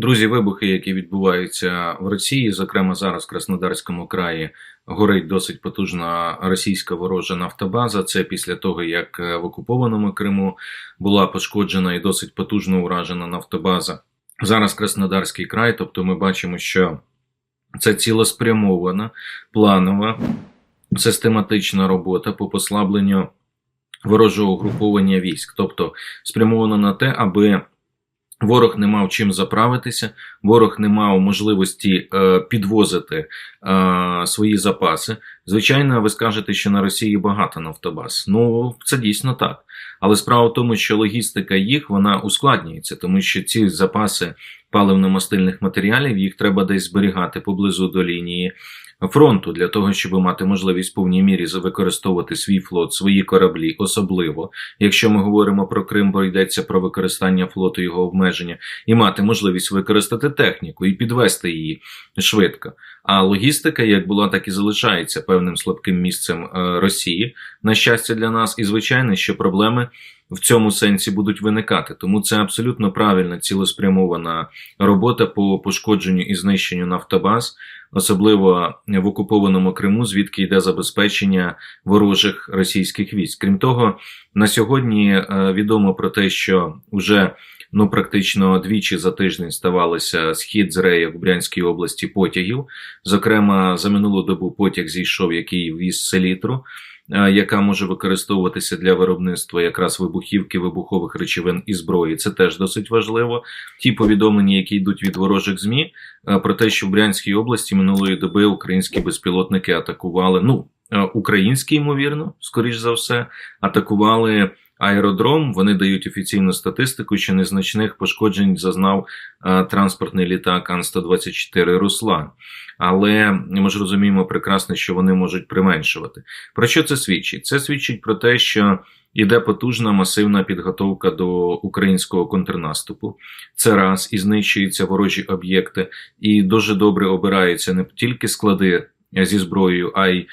Друзі, вибухи, які відбуваються в Росії, зокрема зараз в Краснодарському краї, горить досить потужна російська ворожа нафтобаза. Це після того, як в окупованому Криму була пошкоджена і досить потужно уражена нафтобаза. Зараз Краснодарський край, тобто ми бачимо, що це цілеспрямована, планова, систематична робота по послабленню ворожого угруповання військ, тобто спрямовано на те, аби Ворог не мав чим заправитися, ворог не мав можливості е, підвозити е, свої запаси. Звичайно, ви скажете, що на Росії багато нафтобаз. Ну, це дійсно так. Але справа в тому, що логістика їх вона ускладнюється, тому що ці запаси паливно-мастильних матеріалів їх треба десь зберігати поблизу до лінії фронту для того, щоб мати можливість в повній мірі використовувати свій флот, свої кораблі, особливо якщо ми говоримо про Крим, бо йдеться про використання флоту, його обмеження, і мати можливість використати техніку і підвести її швидко. А логістика, як була, так і залишається певним слабким місцем е, Росії. На щастя для нас, і звичайно, що проблеми. В цьому сенсі будуть виникати, тому це абсолютно правильна цілеспрямована робота по пошкодженню і знищенню нафтобаз, особливо в окупованому Криму, звідки йде забезпечення ворожих російських військ. Крім того, на сьогодні е, відомо про те, що вже ну практично двічі за тиждень ставалося схід з реєк в Брянській області потягів. Зокрема, за минулу добу потяг зійшов, який віз селітру. Е, Яка може використовуватися для виробництва якраз вибухівки, вибухових речовин і зброї, це теж досить важливо. Ті повідомлення, які йдуть від ворожих змі, е, про те, що в Брянській області минулої доби українські безпілотники атакували. Ну е, українські, ймовірно, скоріш за все, атакували аеродром. Вони дають офіційну статистику, що незначних пошкоджень зазнав е, транспортний літак Ан-124 Руслан. Але ми ж розуміємо прекрасно, що вони можуть применшувати. Про що це свідчить? Це свідчить про те, що іде потужна масивна підготовка до українського контрнаступу. Це раз і знищуються ворожі об'єкти, і дуже добре обираються не тільки склади зі зброєю, а й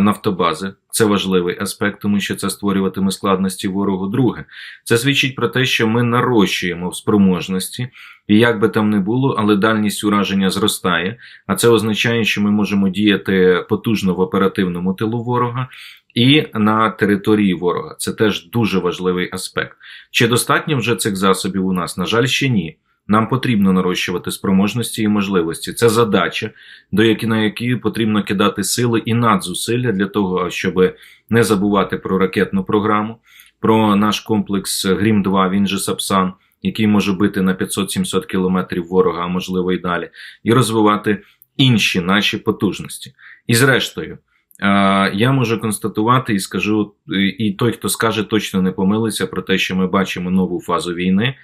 нафтобази. Це важливий аспект, тому що це створюватиме складності ворогу. Друге, це свідчить про те, що ми нарощуємо в спроможності, і як би там не було, але дальність ураження зростає. А це означає, що ми можемо діяти потужно в оперативному тилу ворога. І на території ворога це теж дуже важливий аспект. Чи достатньо вже цих засобів у нас? На жаль, ще ні. Нам потрібно нарощувати спроможності і можливості. Це задача, до які на які потрібно кидати сили і надзусилля для того, щоб не забувати про ракетну програму, про наш комплекс Грім 2 він же Сапсан, який може бити на 500-700 кілометрів ворога, а можливо і далі, і розвивати інші наші потужності. І зрештою. Я можу констатувати і скажу, і той, хто скаже, точно не помилиться про те, що ми бачимо нову фазу війни,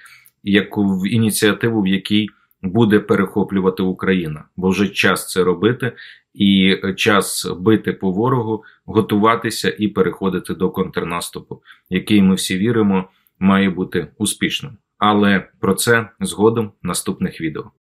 яку в ініціативу, в якій буде перехоплювати Україна, бо вже час це робити, і час бити по ворогу, готуватися і переходити до контрнаступу, який ми всі віримо, має бути успішним. Але про це згодом в наступних відео.